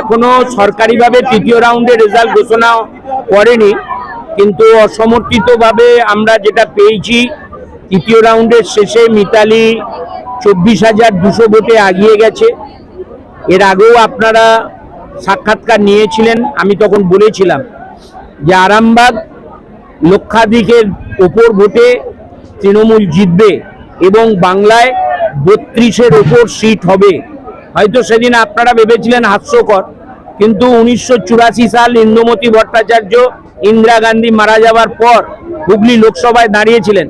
এখনও সরকারিভাবে তৃতীয় রাউন্ডে রেজাল্ট ঘোষণা করেনি, কিন্তু অসমর্থিতভাবে আমরা যেটা পেয়েছি, তৃতীয় রাউন্ডের শেষে মিতালি চব্বিশ হাজার দুশো ভোটে আগিয়ে গেছে। এর আগেও আপনারা সাক্ষাৎকার নিয়েছিলেন, আমি তখন বলেছিলাম যে আরামবাগ লক্ষাধিকের ওপর ভোটে তৃণমূল জিতবে এবং বাংলায় বত্রিশের ওপর সিট হবে। হয়তো সেদিন আপনারা ভেবেছিলেন হাস্যকর, কিন্তু উনিশশো চুরাশি সাল ইন্দুমতি ভট্টাচার্য ইন্দিরা গান্ধী মারা যাওয়ার পর হুগলি লোকসভায় দাঁড়িয়েছিলেন।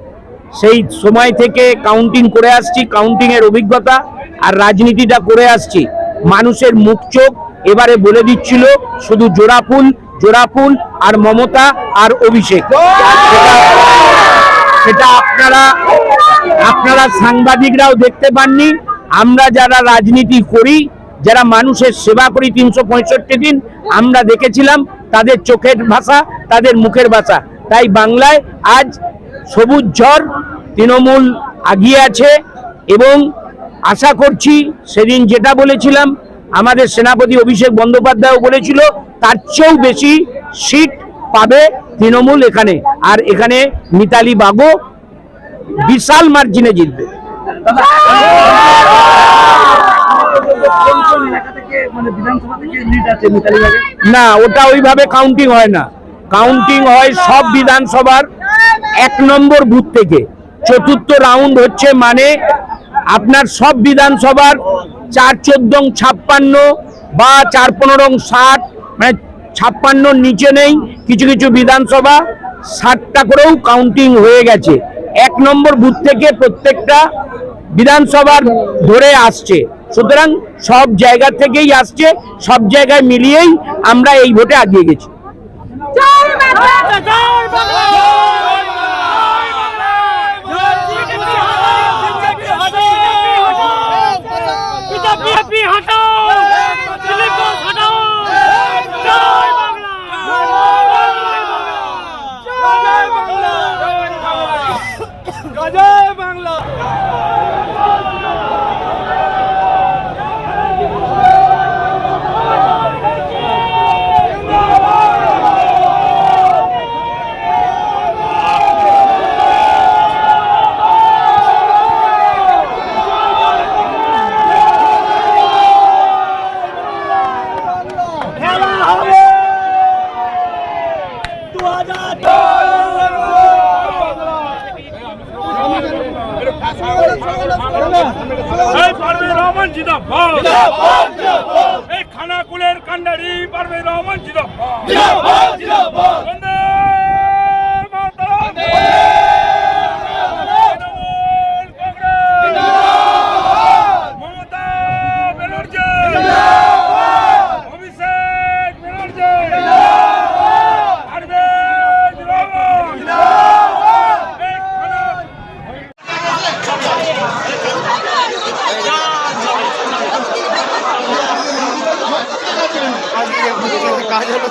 সেই সময় থেকে কাউন্টিং করে আসছি কাউন্টিং এর অভিজ্ঞতা আর রাজনীতিটা করে আসছি। মানুষের মুখ চোখ এবারে বলে দিচ্ছিল, শুধু জোড়াফুল জোড়াফুল আর মমতা আর অভিষেক। সেটা- আপনারা আপনারা সাংবাদিকরাও দেখতে পাননি। আমরা যারা রাজনীতি করি, যারা মানুষের সেবা করি তিনশো পঁয়ষট্টি দিন, আমরা দেখেছিলাম তাদের চোখের ভাষা, তাদের মুখের ভাষা। তাই বাংলায় আজ সবুজ ঝড় তৃণমূল আগিয়ে আছে এবং আশা করছি সেদিন যেটা বলেছিলাম আমাদের সেনাপতি অভিষেক বন্দ্যোপাধ্যায়ও বলেছিল, তার চেয়েও বেশি সিট পাবে তৃণমূল এখানে। আর এখানে মিতালি বাগো বিশাল মার্জিনে জিতবে। না, ওটা ওইভাবে কাউন্টিং হয় না। কাউন্টিং হয় সব বিধানসভার এক নম্বর বুথ থেকে। চতুর্থ রাউন্ড হচ্ছে মানে আপনার সব বিধানসভার চার চোদ্দ ছাপ্পান্ন বা চার পনেরো ষাট মানে ছাপ্পান্নর নিচে নেই, কিছু কিছু বিধানসভা ষাটটা করেও কাউন্টিং হয়ে গেছে। এক নম্বর বুথ থেকে প্রত্যেকটা বিধানসভার ধরে আসছে। সুতরাং সব জায়গা থেকেই আসছে, সব জায়গায় মিলিয়েই আমরা এই ভোটে আগিয়ে গেছি। হটাও ঘোষ হটাও জয় বাংলা। জয় বাংলা। খেলা এই পারভেজ রহমান জিন্দাবাদ এই এবার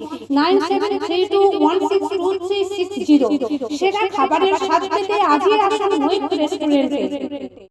nine seven three two one six two three six zero. সেরা খাবারের পেতে আজই আসুন রেস্টুরেন্টে।